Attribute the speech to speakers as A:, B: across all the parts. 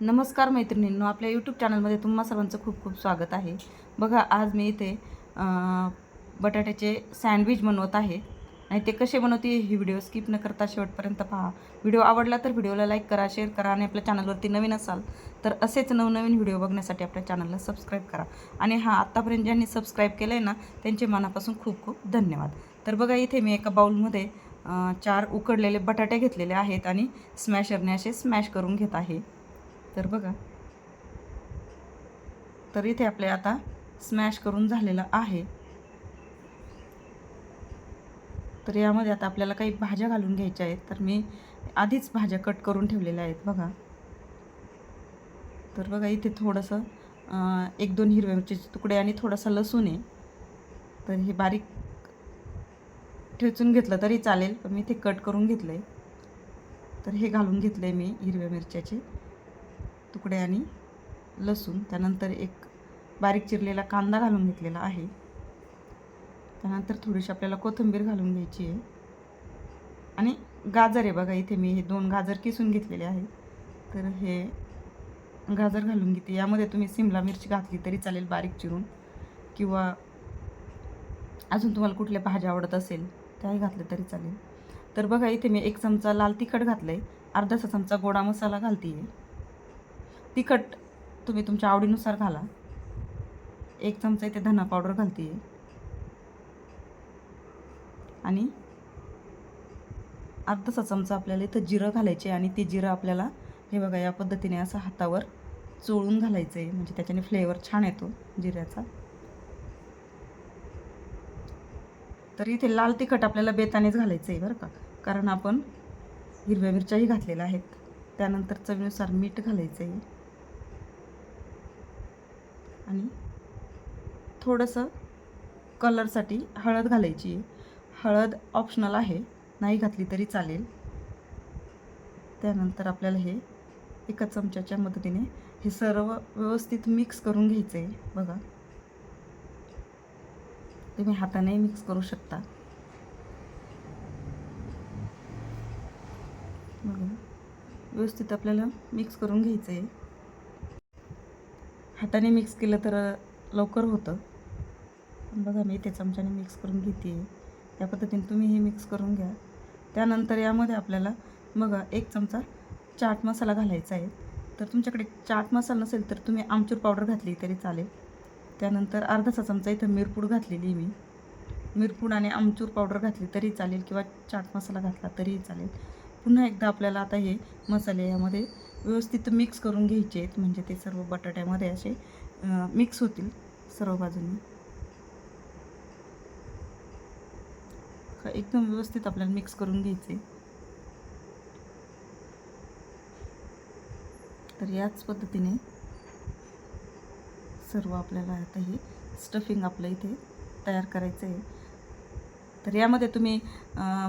A: नमस्कार मैत्रिणींनो आपल्या यूट्यूब चॅनलमध्ये तुम्हा सर्वांचं खूप खूप स्वागत आहे. बघा आज मी इथे बटाट्याचे सँडविच बनवत आहे. आणि ते कसे बनवते ही व्हिडिओ स्किप न करता शेवटपर्यंत पहा. व्हिडिओ आवडला तर व्हिडिओला लाईक करा शेअर करा आणि आपल्या चॅनलवरती नवीन असाल तर असेच नवनवीन व्हिडिओ बघण्यासाठी आपल्या चॅनलला सबस्क्राईब करा. आणि हा आत्तापर्यंत ज्यांनी सबस्क्राईब केलं आहे ना त्यांचे मनापासून खूप खूप धन्यवाद. तर बघा इथे मी एका बाउलमध्ये चार उकडलेले बटाटे घेतलेले आहेत आणि स्मॅशरने असे स्मॅश करून घेत आहे. तर बघा. तर इथे आपले आता स्मॅश करून झालेलं आहे. तर यामध्ये आता आपल्याला काही भाज्या घालून घ्यायच्या आहेत. तर मी आधीच भाज्या कट करून ठेवलेल्या आहेत बघा. तर बघा इथे थोडंसं एक दोन हिरव्या मिरचीचे तुकडे आणि थोडासा लसूण आहे. तर हे बारीक ठेचून घेतलं तरी चालेल पण मी इथे कट करून घेतलं आहे तर हे घालून घेतलं आहे मी हिरव्या मिरच्याचे. तुकडे आणि लसूण त्यानंतर एक बारीक चिरलेला कांदा घालून घेतलेला आहे. त्यानंतर थोडीशी आपल्याला कोथिंबीर घालून घ्यायची आहे. आणि गाजर आहे बघा इथे मी हे दोन गाजर किसून घेतलेले आहेत तर हे गाजर घालून घेते. यामध्ये तुम्ही सिमला मिरची घातली तरी चालेल बारीक चिरून. किंवा अजून तुम्हाला कुठल्या भाज्या आवडत असेल त्याही घातल्या तरी चालेल. तर बघा इथे मी एक चमचा लाल तिखट घातलं आहे अर्धासा चमचा गोडा मसाला घालते आहे तिखट तुम्ही तुमच्या आवडीनुसार घाला. एक चमचा इथे धना पावडर घालते आणि अर्धासा चमचा आपल्याला इथं जिरं घालायचे आणि ते जिरं आपल्याला हे बघा या पद्धतीने असं हातावर चोळून घालायचं आहे म्हणजे त्याच्याने फ्लेवर छान येतो जिऱ्याचा. तर इथे लाल तिखट आपल्याला बेतानेच घालायचं आहे बरं का. कारण आपण हिरव्या मिरच्याही घातलेल्या आहेत. त्यानंतर चवीनुसार मीठ घालायचं आहे आणि थोडंसं कलरसाठी हळद घालायची. आहे हळद ऑप्शनल आहे नाही घातली तरी चालेल. त्यानंतर आपल्याला हे एका चमच्याच्या मदतीने हे सर्व व्यवस्थित मिक्स करून घ्यायचं आहे बघा. तुम्ही हाताने मिक्स करू शकता. बघा. व्यवस्थित आपल्याला मिक्स करून घ्यायचं आहे हाताने मिक्स केलं तर लवकर होतं. पण बघा मी इथे चमच्याने मिक्स करून घेते. या पद्धतीने तुम्ही हे मिक्स करून घ्या. त्यानंतर यामध्ये आपल्याला बघा एक चमचा चाट मसाला घालायचा आहे. तर तुमच्याकडे चाट मसाला नसेल तर तुम्ही आमचूर पावडर घातली तरी चालेल. त्यानंतर अर्धाचा चमचा इथं मिरपूड घातलेली मी. मिरपूड आणि आमचूर पावडर घातली तरी चालेल किंवा चाट मसाला घातला तरीही चालेल. पुन्हा एकदा आपल्याला आता हे मसाले यामध्ये व्यवस्थित मिक्स करून घ्यायचे आहेत. म्हणजे ते सर्व बटाट्यामध्ये असे मिक्स होतील सर्व बाजूंनी. का एकदम व्यवस्थित आपल्याला मिक्स करून घ्यायचे. तर याच पद्धतीने सर्व आपल्याला आता हे स्टफिंग आपलं इथे तयार करायचं आहे तर यामध्ये तुम्ही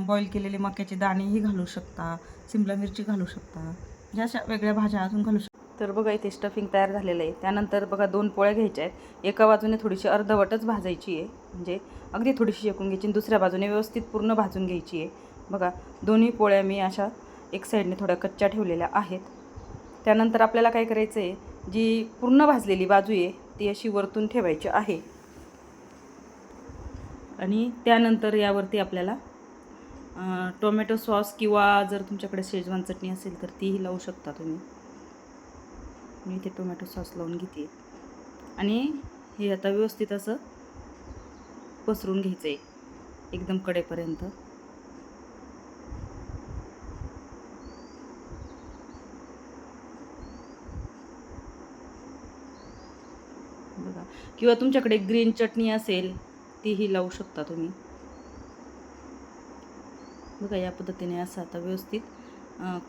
A: बॉईल केलेले मक्याचे दाणेही घालू शकता सिमला मिरची घालू शकता ह्या अशा वेगळ्या भाज्या अजून घालू शकतो तर बघा इथे स्टफिंग तयार झालेलं आहे. त्यानंतर बघा दोन पोळ्या घ्यायच्या आहेत. एका बाजूने थोडीशी अर्धवटच भाजायची आहे. म्हणजे अगदी थोडीशी शेकून घ्यायची आणि दुसऱ्या बाजूने व्यवस्थित पूर्ण भाजून घ्यायची आहे. बघा दोन्ही पोळ्या मी अशा एक साईडने थोड्या कच्च्या ठेवलेल्या आहेत. त्यानंतर आपल्याला काय करायचं आहे जी पूर्ण भाजलेली बाजू आहे ती अशी वरतून ठेवायची आहे. आणि त्यानंतर यावरती आपल्याला टोमॅटो सॉस किंवा जर तुमच्याकडे शेजवान चटणी असेल तर तीही लावू शकता तुम्ही. मी इथे टोमॅटो सॉस लावून घेते. आणि हे आता व्यवस्थित असं पसरून घ्यायचं आहे एकदम कडेपर्यंत. बघा. किंवा तुमच्याकडे ग्रीन चटणी असेल तीही लावू शकता तुम्ही. बघा या पद्धतीने असं आता व्यवस्थित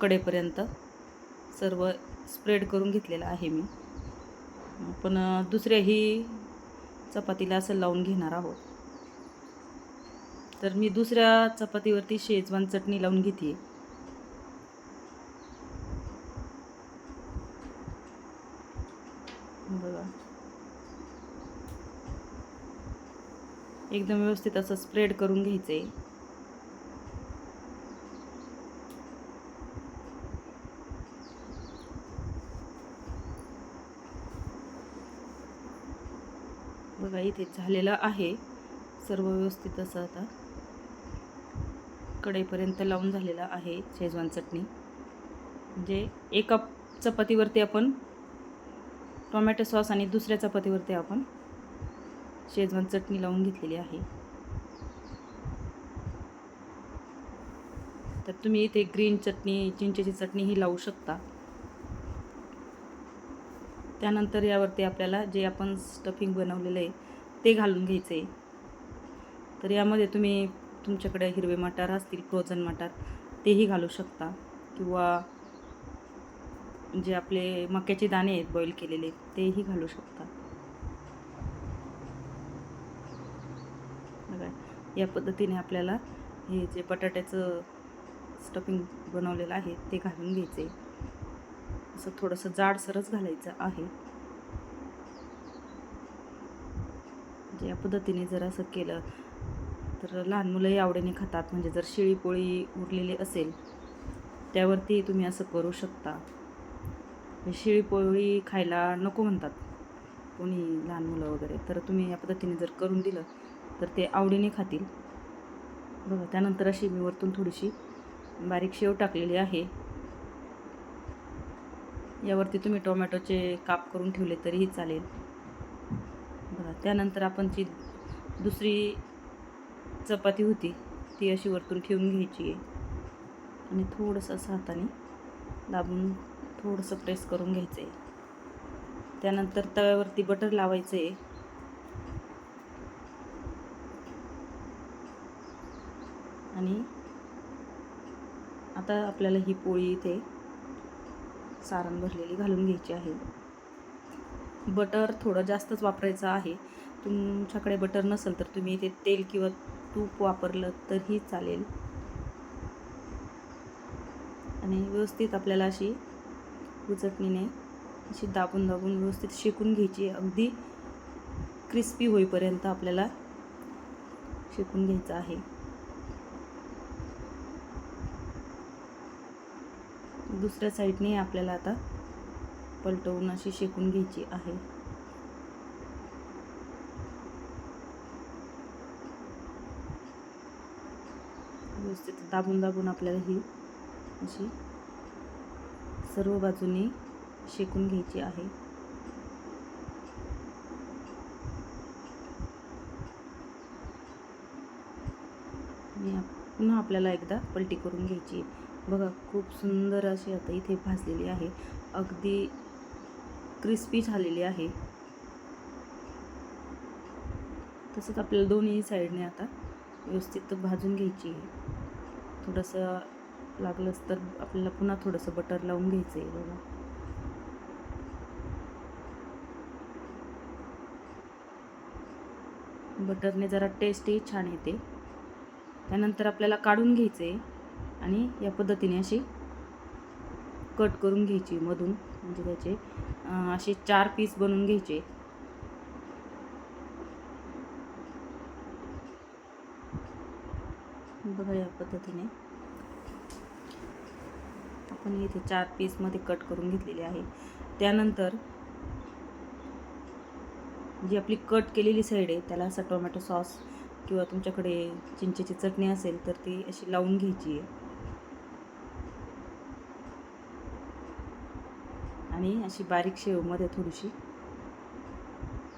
A: कडेपर्यंत सर्व स्प्रेड करून घेतलेलं आहे मी. पण दुसऱ्याही चपातीला असं लावून घेणार आहोत. तर मी दुसऱ्या चपातीवरती शेजवान चटणी लावून घेते. बघा. एकदम व्यवस्थित असं स्प्रेड करून घ्यायचं आहे बघा इथे झालेलं आहे. सर्व व्यवस्थित असं आता. कढईपर्यंत लावून झालेलं आहे शेजवान चटणी. म्हणजे एका चपातीवरती आपण टोमॅटो सॉस आणि दुसऱ्या चपातीवरती आपण शेजवान चटणी लावून घेतलेली आहे. तर तुम्ही इथे ग्रीन चटणी चिंचेची चटणी ही लावू शकता. त्यानंतर यावरती आपल्याला जे आपण स्टफिंग बनवलेलं आहे ते घालून घ्यायचं आहे. तर यामध्ये तुम्ही तुमच्याकडे हिरवे मटार असतील फ्रोझन मटार तेही घालू शकता. किंवा जे आपले मक्याचे दाणे आहेत बॉईल केलेले तेही घालू शकता. बघा या पद्धतीने आपल्याला हे जे बटाट्याचं स्टफिंग बनवलेलं आहे ते घालून घ्यायचे असं थोडंसं जाडसरच घालायचं आहे. म्हणजे या पद्धतीने जर असं केलं तर लहान मुलंही आवडीने खातात. म्हणजे जर शिळी पोळी उरलेली असेल त्यावरती तुम्ही असं करू शकता. म्हणजे शिळी पोळी खायला नको म्हणतात कोणी लहान मुलं वगैरे. तर तुम्ही या पद्धतीने जर करून दिलं तर ते आवडीने खातील. बघा त्यानंतर अशी मी वरतून थोडीशी बारीक शेव टाकलेली आहे. यावरती तुम्ही टोमॅटोचे काप करून ठेवले तरीही चालेल. बघा त्यानंतर आपण जी दुसरी चपाती होती ती अशी वरतून ठेवून घ्यायची आहे. आणि थोडंसं असं हाताने दाबून थोडंसं प्रेस करून घ्यायचं आहे त्यानंतर तव्यावरती बटर लावायचं आहे आणि आता आपल्याला ही पोळी इथे सारण भरलेली घालून घ्यायची आहे. बटर थोडं जास्तच वापरायचं आहे. तुमच्याकडे बटर नसेल तर तुम्ही इथे तेल किंवा तूप वापरलं तरीही चालेल. आणि व्यवस्थित आपल्याला अशी उचटणीने अशी दाबून दाबून व्यवस्थित शेकून घ्यायची. अगदी क्रिस्पी होईपर्यंत आपल्याला शेकून घ्यायचं आहे. दुसऱ्या साईडने आपल्याला आता पलटवून अशी शेकून घ्यायची आहे. व्यवस्थित दाबून दाबून आपल्याला ही अशी सर्व बाजूने शेकून घ्यायची आहे. पुन्हा आपल्याला एकदा पलटी करून घ्यायची आहे. बघा खूप सुंदर अशी आता इथे भाजलेली आहे. अगदी क्रिस्पी झालेली आहे. तसंच आपल्याला दोन्ही साईडने आता व्यवस्थित भाजून घ्यायची आहे. थोडंसं लागलंच तर आपल्याला पुन्हा थोडंसं बटर लावून घ्यायचं आहे बघा. बटरने जरा टेस्टही छान येते. त्यानंतर आपल्याला काढून घ्यायचं आहे आणि या पद्धतीने अशी कट करून घ्यायची मधून. म्हणजे त्याचे असे चार पीस बनवून घ्यायचे. बघा या पद्धतीने. आपण इथे चार पीसमध्ये कट करून घेतलेले आहे. त्यानंतर जी आपली कट केलेली साईड आहे त्याला असा टोमॅटो सॉस किंवा तुमच्याकडे चिंचेची चटणी असेल तर ती अशी लावून घ्यायची आहे. आणि अशी बारीक शेवमध्ये थोडीशी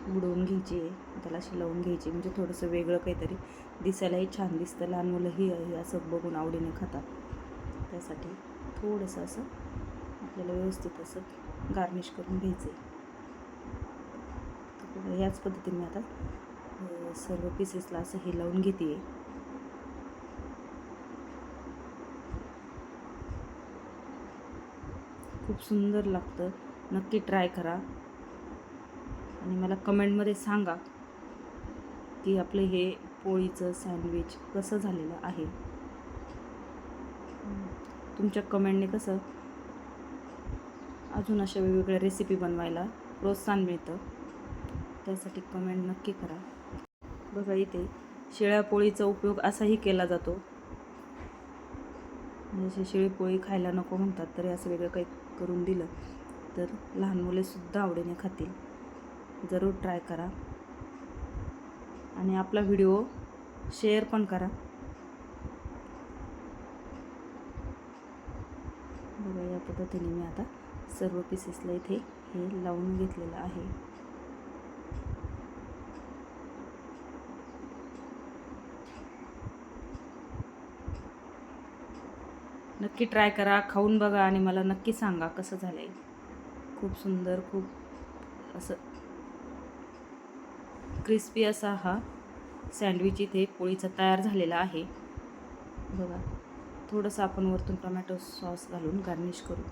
A: बुडवून घ्यायची आहे. त्याला अशी लावून घ्यायची म्हणजे थोडंसं वेगळं काहीतरी दिसायलाही छान दिसतं. लहान मुलंही हे असं बघून आवडीने खातात. त्यासाठी थोडंसं असं आपल्याला व्यवस्थित असं गार्निश करून घ्यायचं आहे याच पद्धतीने मी आता सर्व पीसेसला असं हे लावून घेते आहे खूप सुंदर लागतं. नक्की ट्राय करा. आणि मला कमेंटमध्ये सांगा की आपलं हे पोळीचं सँडविच कसं झालेलं आहे. तुमच्या कमेंटने कसं? अजून अशा वेगवेगळ्या रेसिपी बनवायला प्रोत्साहन मिळतं. त्यासाठी कमेंट नक्की करा. बघा इथे शिळ्या पोळीचा उपयोग असाही केला जातो. जसे शिळी पोळी खायला नको म्हणतात तरी असं वेगळं काही करून दिलं तर लहान मुलेसुद्धा आवडीने खातील. जरूर ट्राय करा. आणि आपला व्हिडिओ शेअर पण करा. बघा या पद्धतीने मी आता सर्व पीसेसला इथे हे लावून घेतलेलं आहे. नक्की ट्राय करा खाऊन बघा आणि मला नक्की सांगा कसं झालं आहे खूप सुंदर खूप असं क्रिस्पी असा हा सँडविच इथे पोळीचा तयार झालेला आहे. बघा थोडंसं आपण वरतून टोमॅटो सॉस घालून गार्निश करू.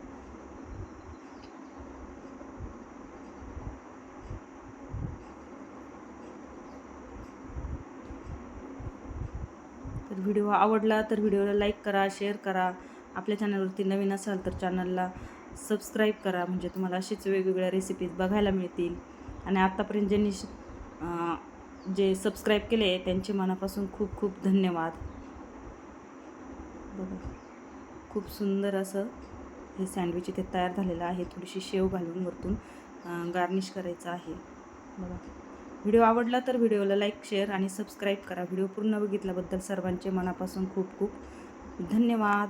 A: तर व्हिडिओ आवडला तर व्हिडिओला लाईक करा शेअर करा. आपल्या चॅनलवरती नवीन असाल तर चॅनलला सबस्क्राईब करा. म्हणजे तुम्हाला अशीच वेगवेगळ्या रेसिपीज बघायला मिळतील. आणि आत्तापर्यंत ज्यांनी जे सबस्क्राईब केले त्यांचे मनापासून खूप खूप धन्यवाद. बघा खूप सुंदर असं हे सँडविच इथे तयार झालेलं आहे. थोडीशी शेव घालून वरतून गार्निश करायचं आहे. बघा. व्हिडिओ आवडला तर व्हिडिओला लाईक शेअर आणि सबस्क्राईब करा. व्हिडिओ पूर्ण बघितल्याबद्दल सर्वांचे मनापासून खूप खूप धन्यवाद.